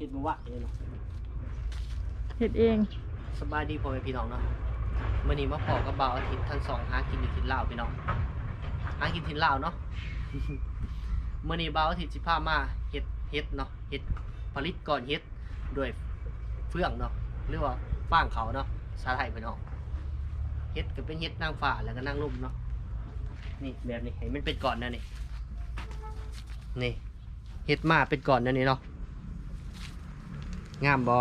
เฮ็ดบ่ว่าเองเนาะเฮ็ดเอง สบายดีพ่อแม่พี่น้องเนาะมื้อนี้มาพอกับบ่าวอาทิตย์ทั้งสองหากินอยู่กินลาวพี่น้องหากินทินลาวเนาะ มื้อนี้บ่าวอาทิตย์สิพามาเฮ็ดเฮ็ดเนาะเฮ็ดผลิตก่อนเฮ็ดด้วยเฟืองเนาะหรือว่าฟางเขาเนาะสาไทยพี่น้องเฮ็ดก็เป็นเฮ็ดนางฟ้าแล้วก็นางลุ่มเนาะนี่แบบนี้ให้มันเป็นก่อนนะนี่นี่เฮ็ดมาเป็นก่อนนะนี่เนาะ งามบ่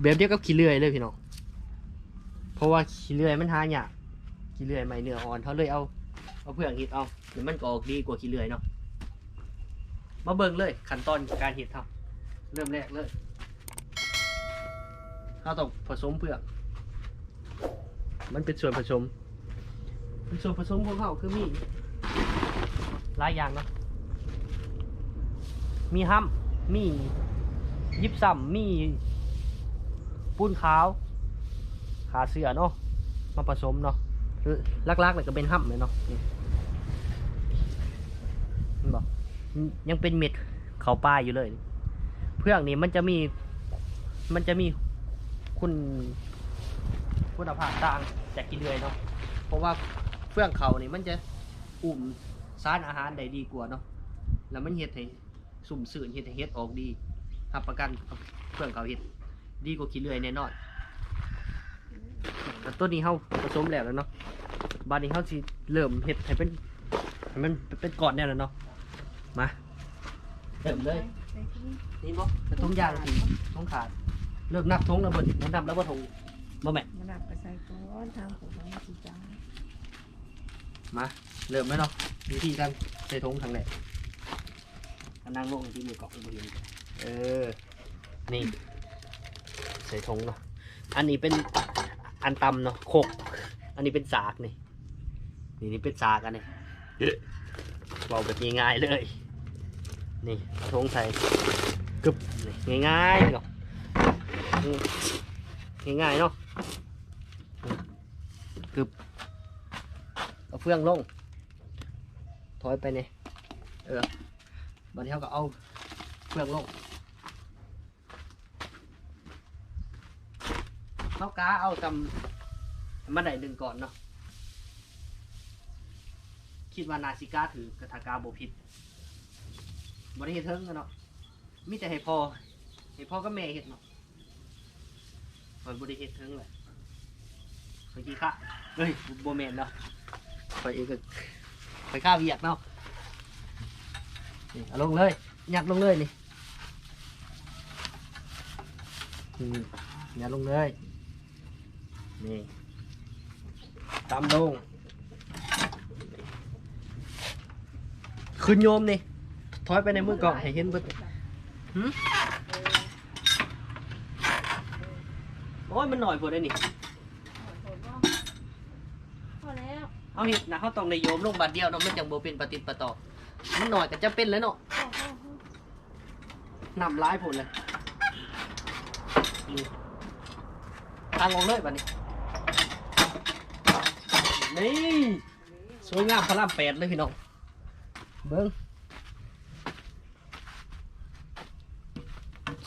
แบบเดียวกับขี้เลื่อยเลยพี่น้อง เพราะว่าขี้เลื่อยมันหายากขี้เลื่อยไม่เนื้ออ่อนเขาเลยเอาเอาเพื่องเห็ดเอาเดี๋ยวมันก็ออกดีกว่าขี้เลื่อยเนาะ มาเบิ่งเลยขั้นตอนการเห็ดครับเริ่มแรกเลยเราต้องผสมเปลือก มันเป็นส่วนผสม เป็นส่วนผสมของเขาคือมีหลายอย่างเนาะ มีห้ำมี ยิบซ้ำมีปุ้นขาว ขาเสือเนาะมาผสมเนาะลักๆเลยก็เป็นห้ำเลยเนาะนี่บอกยังเป็นเม็ดเขาป้ายอยู่เลย เพื่องนี้มันจะมีมันจะมีคุณคุณภาพต่างจากกินเลยเนาะเพราะว่าเฟื่องเขานี่มันจะอุ่มสารอาหารได้ดีกว่าเนาะแล้วมันเฮ็ดให้สุ่มสื่นเฮ็ดให้เฮ็ดออกดี รับประกันเฟื่องเขาเฮ็ดดีกว่าขี้เลื่อยแน่นอนแต่ตัวนี้เฮาผสมแล้วแล้วเนาะบานนี้เฮาสิเริ่มเฮ็ดให้เป็นให้มันเป็นกอนแน่แล้วเนาะมาเริ่มเลยนี่บ่เป็นทุงยางสิทุงขาดเริ่มนับทุงแล้วบ่ดินับแล้วบ่ทงบ่แม่นมาดับไปใส่ก้อนทางของทางสีจ้ามาเริ่มไหมเนาะวิธีการใส่ทุงทางแหละอันนั่งลงที่มือเกาะบ่เห็น เออ นี่ ใส่ถุงเนาะอันนี้เป็นอันตำเนาะโคก อันนี้เป็นสากนี่ นี่นี่เป็นสากอันนี้เราแบบง่ายๆเลย นี่ทงใส่กึบง่ายๆเนาะง่ายๆเนาะอืมกึบเอาเฟืองลง ถอยไปเนี่ยเออบัดนี้เขาก็เอาเฟืองลง เขากาเอาจำมาได้หนึ่งก่อนเนาะคิดว่านาซิก้าถือกระทากาโบผิดบริเฮดเทิงกันเนาะมิแต่ให้พอให้พ่อก็แม่เห็ดเนาะมันบริเฮดเทิงเลยเมื่อกี้ค่ะเฮ้ยโบแมนเนาะไปเองก็ไปข้าวเวียกเนาะนี่ลงเลยหยัดลงเลยนี่อืมยัดลงเลย นี่ตำลงขึ้นโยมนี่ถอยไปในมือกล่องให้เห็นเบิดหืมโอ้ยมันหน่อยพอได้นี่พอแล้วเอาเห็ดนะเขาต้องในโยมลงบาทเดียวเนาะมันจังโบเป็นปฏิดประต่อมันหน่อยก็จะเป็นแล้วเนาะนำร้ายผลเลยนี่ทางลงเลยบัดนี้ นี่สวยงามพระรามแปดเลยพี่น้อง เบิ้ง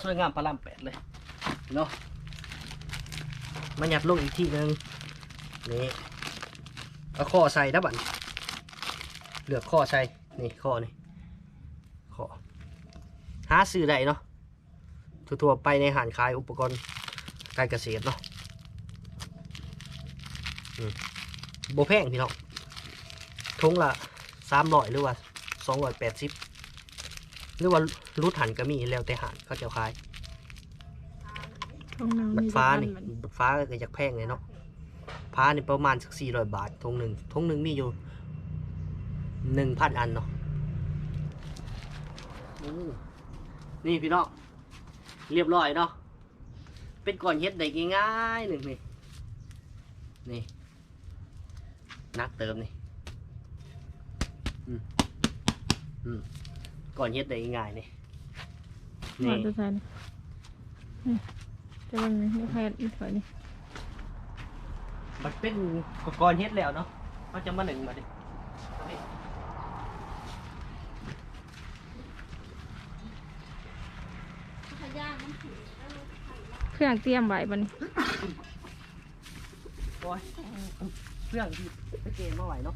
สวยงามพระรามแปดเลยเนาะมาหยัดลงอีกทีหนึ่งนี่เอาข้อใส่นะบัดเหลือกข้อใส่นี่ข้อนี่ข้อหาซื้อได้เนาะทั่วๆไปในหางขายอุปกรณ์การเกษตรเนาะ โบแพงพี่น้องทุงละสามร้อยหรือว่าสองร้อยแปดสิบหรือว่ารูดหันก็มีแล้วแต่หันเขาจะขายทองนางบัมีดฟ้าแต่นี่อับัดฟ้าก็จะแพงเลยเนาะฟ้านี่ประมาณสักสี่ร้อยบาททงหนึ่งทงหนึ่งมีอยู่หนึ่งพันอันเนาะอืมนี่พี่น้องเรียบร้อยเนาะเป็นก่อนเฮ็ดได้ง่ายๆหนึ่งนี่นี่ นักเติมนี่อืมอืมก่อนเฮ็ดได้ง่ายๆนี่หมนี่ดตัวใส่นี่จะเป็นไงไม่ใครไม่ถอยนี่มันเป็นอุปกรณ์เฮ็ดแล้วเนาะเขาจะมาหนึ่งมาดิเอาดิเครื่องเตรียมไว้บัดนโอ้ยเครื่องที่ไป เกมมาไหวเนาะ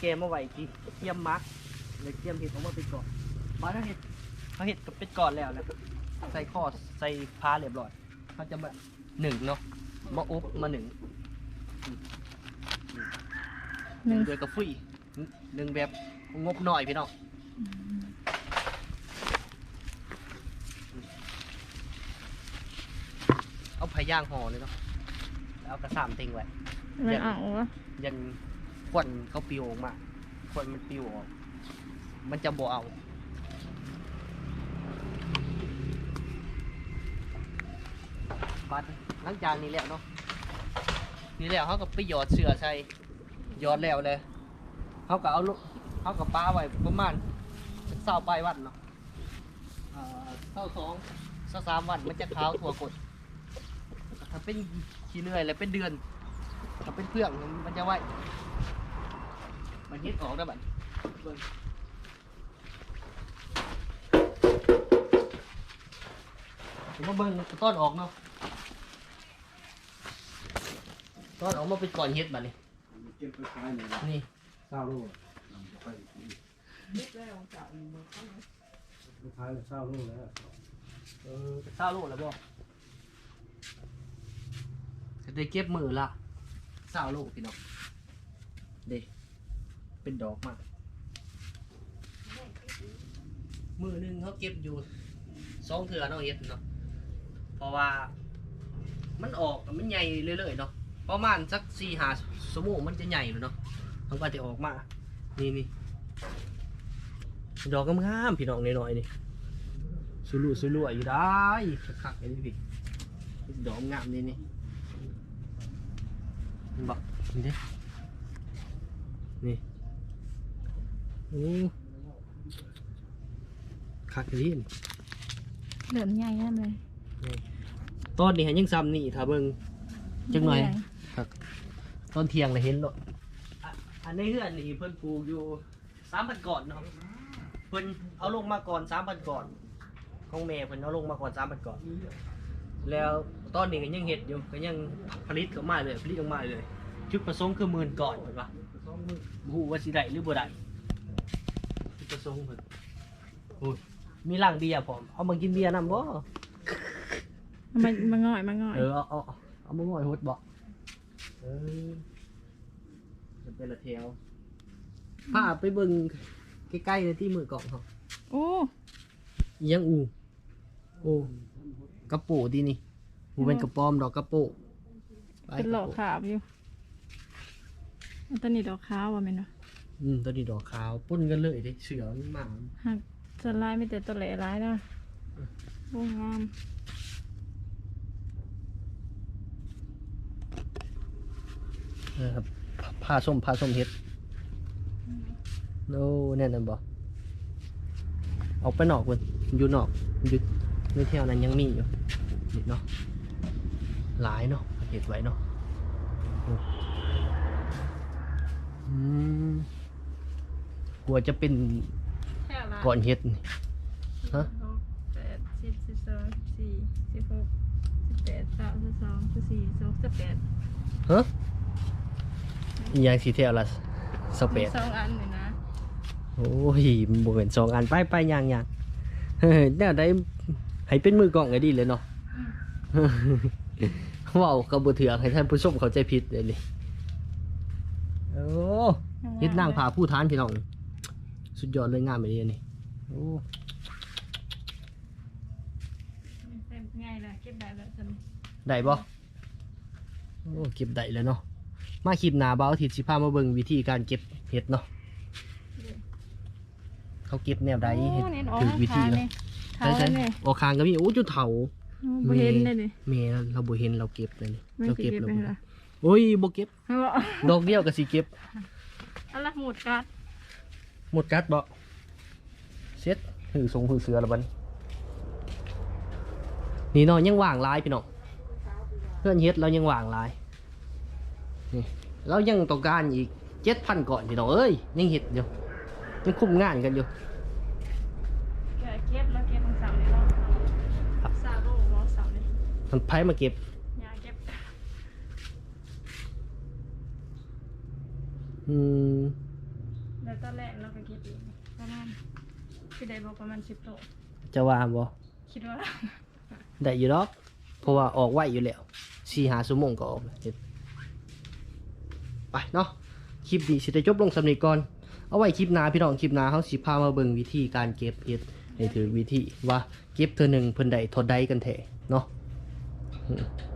เกมมาไหวที่เตรียมมาร์กเลยเตรียมเห็ดออกมาเป็นก่อนมาถ้าเห็ดเขาเห็ดกับเป็นก่อนแล้วนะใส่คอใส่พาเรียบร้อยเขาจะมาหนึ่งเนาะมาอุบมาหนึ่งหนึ่งโดยกระฟุยหนึ่งแบบงบหน่อยพี่น้องเอาพายางห่อเลยเนาะแล้วเอากระสามติงไว้ มันเอาวะยันควันเขาปิวออกมาควันมันปิวออก มันจะบ่เอาบัดหลังจากนี้แล้วเนาะนี่แล้วเขาก็ไปหยอดเสือใส่หยอดแล้วเลยเขาก็เอาลูกเขาก็ป้าไว้ประมาณเศร้าปลายวันเนาะเอ่อเศร้าสองเศร้าสามวันมันจะขาวถั่วกดถ้าเป็นขี้เหนื่อยแล้วเป็นเดือน ถ้าเป็นเพื่องมันจะไหวมันฮิตออกได้บัดเบิ่งผมมาเบิ่งต้อนออกเนาะต้อนออกมาเป็นก่อนเฮ็ดบัดนี้เก็บไปขายเลยนี่เศร้าโลดนำไปไปขายเลยเศร้าโลดแล้วเออเศร้าโลดแล้วบ่จะได้เก็บมือละ เศร้าโลดพี่น้องเด็เป็นดอกมาก มือหนึงเขาเก็บอยู่สองเถื่อเนาะเฮ็ดเนาะเพราะว่า มันออกมันใหญ่เรื่อยๆเนาะประมาณสักสี่หาสมงมันจะใหญ่เลยเนาะมันก็จะออกมา นี่นี่ดอกงามๆพี่น้องน้อยๆนี่สุรุ่ยสุรุ่ยอยู่ได้คักๆเลยนี่พี่ดอกงามนี่นี่ บอกนี่ดินี่โอ้คักเลยเหลือมใหญ่นั่นเลยตอนนี้หันยังซ้ำนี่ถ้าเบิ่งจักหน่อยตอนเที่ยงเลยเห็นเนาะอะอันนี้เพื่อนนี่เพิ่นปลูกอยู่สามพันก่อนเนาะเพิ่นเอาลงมาก่อนสามพันก่อนของแม่เพิ่นเอาลงมาก่อนสามพันก่อน แล้ว ตอนนี้ก็ยังเห็ดอยู่ก็ยังผลิตออกมาเลยผลิตออกมาเลยจุดประสงค์คือหมื่นก่อนเห็นปะบ่ฮู้ว่าสิได้หรือบ่ได้จุดประสงค์เพิ่นโอ้ยมีร่างเบียร์พร้อมเอามากินเบียร์นำบ่มันมันง่อยมันง่อยเออเอาเอาเอาเอามาง่อยหดบ่เออจะเป็นละแถวพาไปเบิ่งใกล้ๆในที่มือกล่องเขาโอ้อิหยังอูโอ้กระโปะดีนี่ หูเป็นกระปอมดอกกระโปะไปเป็นหลอกขาวอยู่อันตอนนี้ดอกขาวว่ะแม่นเนาะอืมตัวนี้ดอกขาวปุ้นกันเลยเด้เสือมันมาหักสลายไม่แต่ตัวแหล่ร้ายนะโอ้งามเออครับผ้าส้มผ้าส้มเฮ็ดโน้แน่นอนบ่ออกไปนอกคนอยู่นอกอยู่ในแถวนั้นยังมีอยู่นี่เนาะ หลายเนาะเห็ดไว้เนาะโอ้อืมกลัวจะเป็นแค่ละก่อนเฮ็ดนี่ฮะหกแปดสิบสิบสองสิบสี่สิบหกสิบแปดสามสิบสองสิบสี่สิบหกสิบแปดฮะอีหยังสีเทลละสเปมีดสองอันเลยนะโอ้ยมันบ่เป็นสองอันไปไปย่างย่างเฮ้ยแนวได้ให้เป็นมือกล่องก็ดีเลยเนาะ เว้าวกระบุเถือกให้ท่านผู้ชมเข้าใจผิดเลยนี่โอ้เฮ็ดนางผาผู้ทานพี่น้องสุดยอดเลยงามไปเลยนี่โอ้เป็นไงล่ะเก็บได้แล้วฉันได้บ่โอ้เก็บได้แล้วเนาะมาคลิปหน้าบ่าวอาทิตย์สิพามาเบิ่งวิธีการเก็บเห็ดเนาะเขาเก็บแนวใดเห็ดโอ้นี่ออกถือวิธีขาเนาะเนี่ยเท้าใช่เนี่ยๆออกคางก็มีโอ้จุดเถาโอ้ บ่เห็นเลยดิแม่เราบ่เห็นเราเก็บเลยนี่ไม่เราสิเก็บเก็บเราไปบ่ละโอ้ยบ่เก็บไม่บอกดอกเดียวก็สิเก็บอะไรหมดกัดหมดกัดบ่เซ็ตหือทรงหือเสือแล้วบัดนี้นี่เนาะยังว่างหลายพี่น้องเพื่อนเฮ็ดเรายังว่างหลายนี่เรายังต้องการอีก7,000ก่อนพี่น้องเอ้ยยังเฮ็ดอยู่ยังคุมงานกันอยู่ แกเก็บแล้วเก็บทั้งสามเลยเนาะ มันไผมาเก็บยาเก็บอืมแล้วตอนแรกเราก็เก็บเองประมาณคือได้บอกประมาณสิบโลจะว่าบ่คิดว่าได้อยู่ดอกเพราะว่าออกไวอยู่แล้วสี่หาชั่วโมงก็ออกแล้วเฮ็ดไปเนาะคลิปนี้สิได้จบลงสำนีก่อน เอาไว้คลิปหน้าพี่น้องคลิปหน้าเฮาสิพามาเบิ่งวิธีการเก็บเฮ็ดให้ถือวิธีว่าเก็บเทื่อหนึงเพิ่นได้เท่าใดกันแท้เนาะ อืม